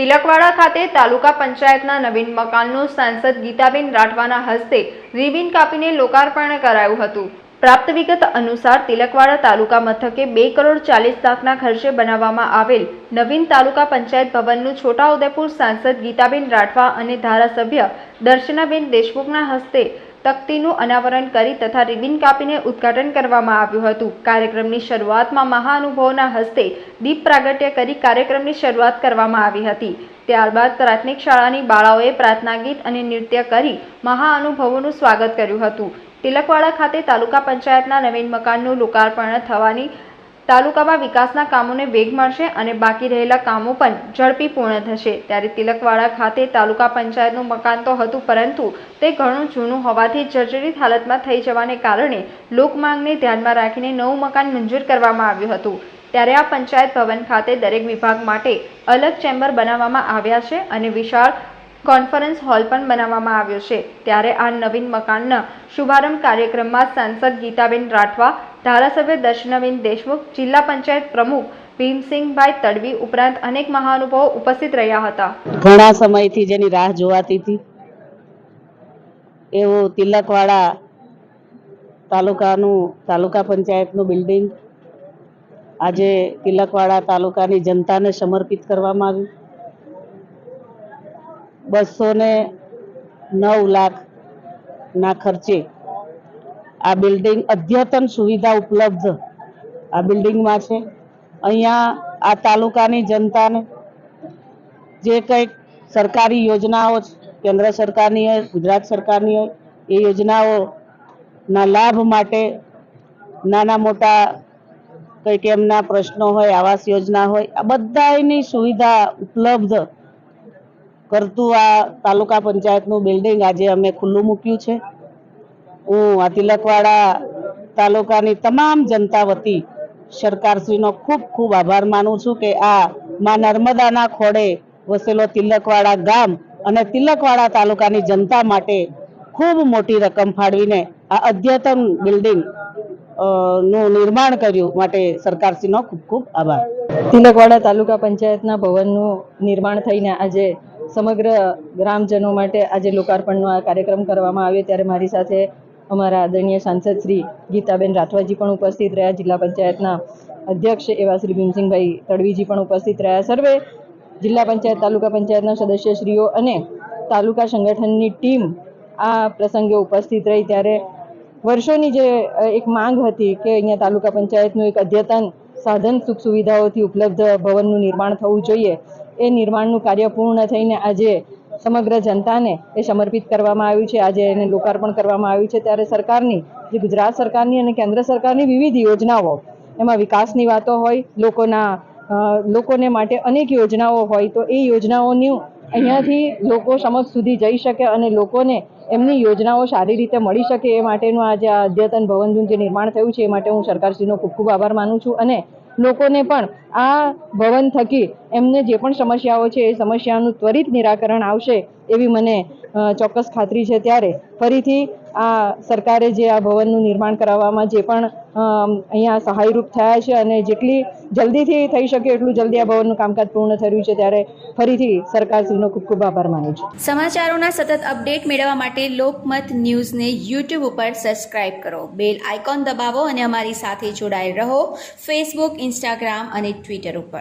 તિલકવાડા ખાતે તાલુકા પંચાયતના નવીન મકાનનું સાંસદ ગીતાબેન રાઠવાના હસ્તે રિબિન કાપીને લોકાર્પણ કરાયું હતું. પ્રાપ્ત વિગત અનુસાર તિલકવાડા તાલુકા મથકે બે કરોડ ચાલીસ લાખના ખર્ચે બનાવવામાં આવેલ નવીન તાલુકા પંચાયત ભવનનું છોટાઉદેપુર સાંસદ ગીતાબેન રાઠવા અને ધારાસભ્ય દર્શનાબેન દેશમુખના હસ્તે તકતીનું અનાવરણ કરી તથા રિબિન કાપીને ઉદ્ઘાટન કરવામાં આવ્યું હતું. કાર્યક્રમની શરૂઆતમાં મહાનુભાવોના હસ્તે દીપ પ્રાગટ્ય કરી કાર્યક્રમની શરૂઆત કરવામાં આવી હતી. ત્યારબાદ પ્રાથમિક શાળાની બાળાઓએ પ્રાર્થના ગીત અને નૃત્ય કરી મહાઅનુભવોનું સ્વાગત કર્યું હતું. તિલકવાડા ખાતે તાલુકા પંચાયતના નવીન મકાનનું લોકાર્પણ થવાની તાલુકામાં વિકાસના કામોને વેગ મળશે અને બાકી રહેલા કામો પણ ઝડપી પૂર્ણ થશે. ત્યારે તિલકવાડા ખાતે તાલુકા પંચાયતનું મકાન તો હતું, પરંતુ તે ઘણું જૂનું હોવાથી જર્જરિત હાલતમાં થઈ જવાને કારણે લોકમાંગને ધ્યાનમાં રાખીને નવું મકાન મંજૂર કરવામાં આવ્યું હતું. ત્યારે આ પંચાયત ભવન ખાતે દરેક વિભાગ માટે અલગ ચેમ્બર બનાવવામાં આવ્યા છે અને વિશાળ કોન્ફરન્સ હોલ પણ બનાવવામાં આવ્યો છે. ત્યારે આ નવીન મકાનના શુભારંભ કાર્યક્રમમાં સાંસદ ગીતાબેન રાઠવા ધારાસભ્ય દર્શનાબેન દેશમુખ, જિલ્લા પંચાયત પ્રમુખ ભીમસિંહભાઈ તડવી ઉપરાંત અનેક મહાનુભાવો ઉપસ્થિત રહ્યા હતા. ઘણા સમયથી જેની રાહ જોવાતી હતી. એવું તિલકવાડા તાલુકાનું, તાલુકા પંચાયતનું બિલ્ડિંગ આજે તિલકવાડા તાલુકાની જનતાને સમર્પિત કરવામાં આવ્યું. બસો ને નવ લાખના ખર્ચે આ બિલ્ડિંગ અદ્યતન સુવિધા ઉપલબ્ધ આ બિલ્ડિંગમાં છે. અહીંયા આ તાલુકાની જનતાને જે કંઈક સરકારી યોજનાઓ કેન્દ્ર સરકારની હોય, ગુજરાત સરકારની હોય, એ યોજનાઓના લાભ માટે નાના મોટા કંઈક એમના પ્રશ્નો હોય, આવાસ યોજના હોય, આ બધાની સુવિધા ઉપલબ્ધ કરતું આ તાલુકા પંચાયતનું બિલ્ડિંગ આજે અમે ખુલ્લું મૂક્યું છે. હું આ તિલકવાડા તાલુકાની તમામ જનતા વતી સરકારશ્રીનો ખૂબ ખૂબ આભાર માનું છું કે આ માં નર્મદાના ખોડે વસેલો તિલકવાડા ગામ અને તિલકવાડા તાલુકાની જનતા માટે ખૂબ મોટી રકમ ફાળવીને આ અદ્યતન બિલ્ડિંગનું નિર્માણ કર્યું માટે સરકારશ્રીનો ખૂબ ખૂબ આભાર. તિલકવાડા તાલુકા પંચાયતના ભવનનું નિર્માણ થઈને આજે સમગ્ર ગ્રામજનો માટે આજે લોકાર્પણનો આ કાર્યક્રમ કરવામાં આવ્યો. ત્યારે મારી સાથે અમારા આદરણીય સાંસદ શ્રી ગીતાબેન રાઠવાજી પણ ઉપસ્થિત રહ્યા. જિલ્લા પંચાયતના અધ્યક્ષ એવા શ્રી ભીમસિંહભાઈ તડવીજી પણ ઉપસ્થિત રહ્યા. સર્વે જિલ્લા પંચાયત, તાલુકા પંચાયતના સદસ્યશ્રીઓ અને તાલુકા સંગઠનની ટીમ આ પ્રસંગે ઉપસ્થિત રહી. ત્યારે વર્ષોની જે એક માંગ હતી કે અહીંયા તાલુકા પંચાયતનું એક અદ્યતન સાધન સુખ સુવિધાઓથી ઉપલબ્ધ ભવનનું નિર્માણ થવું જોઈએ. એ નિર્માણનું કાર્ય પૂર્ણ થઈને આજે સમગ્ર જનતાને એ સમર્પિત કરવામાં આવ્યું છે. આજે એને લોકાર્પણ કરવામાં આવ્યું છે. ત્યારે સરકારની, જે ગુજરાત સરકારની અને કેન્દ્ર સરકારની વિવિધ યોજનાઓ, એમાં વિકાસની વાતો હોય, લોકોના લોકોને માટે અનેક યોજનાઓ હોય, તો એ યોજનાઓનું અહીંયાથી લોકો સમક્ષ સુધી જઈ શકે અને લોકોને એમની યોજનાઓ સારી રીતે મળી શકે એ માટેનું આજે આ અદ્યતન ભવનનું જે નિર્માણ થયું છે, એ માટે હું સરકારશ્રીનો ખૂબ ખૂબ આભાર માનું છું. અને લોકોને પણ આ ભવન થકી એમને જે પણ સમસ્યાઓ છે એ સમસ્યાનું ત્વરિત નિરાકરણ આવશે એવી મને ચોક્કસ ખાતરી છે. ત્યારે ફરીથી આ સરકારે જે આ ભવનનું નિર્માણ કરાવવામાં જે પણ અહીંયા સહાયરૂપ થયા છે અને જેટલી જલ્દીથી થઈ શકે એટલું જલ્દી આ ભવનનું કામકાજ પૂર્ણ થયું છે ત્યારે ફરીથી સરકારશ્રીનો ખૂબ ખૂબ આભાર માનું છું. સમાચારોના સતત અપડેટ મેળવવા માટે લોકમત ન્યૂઝને યુટ્યુબ ઉપર સબસ્ક્રાઇબ કરો. બેલ આઇકોન દબાવો અને અમારી સાથે જોડાયેલ રહો ફેસબુક, ઇન્સ્ટાગ્રામ અને ટ્વિટર ઉપર.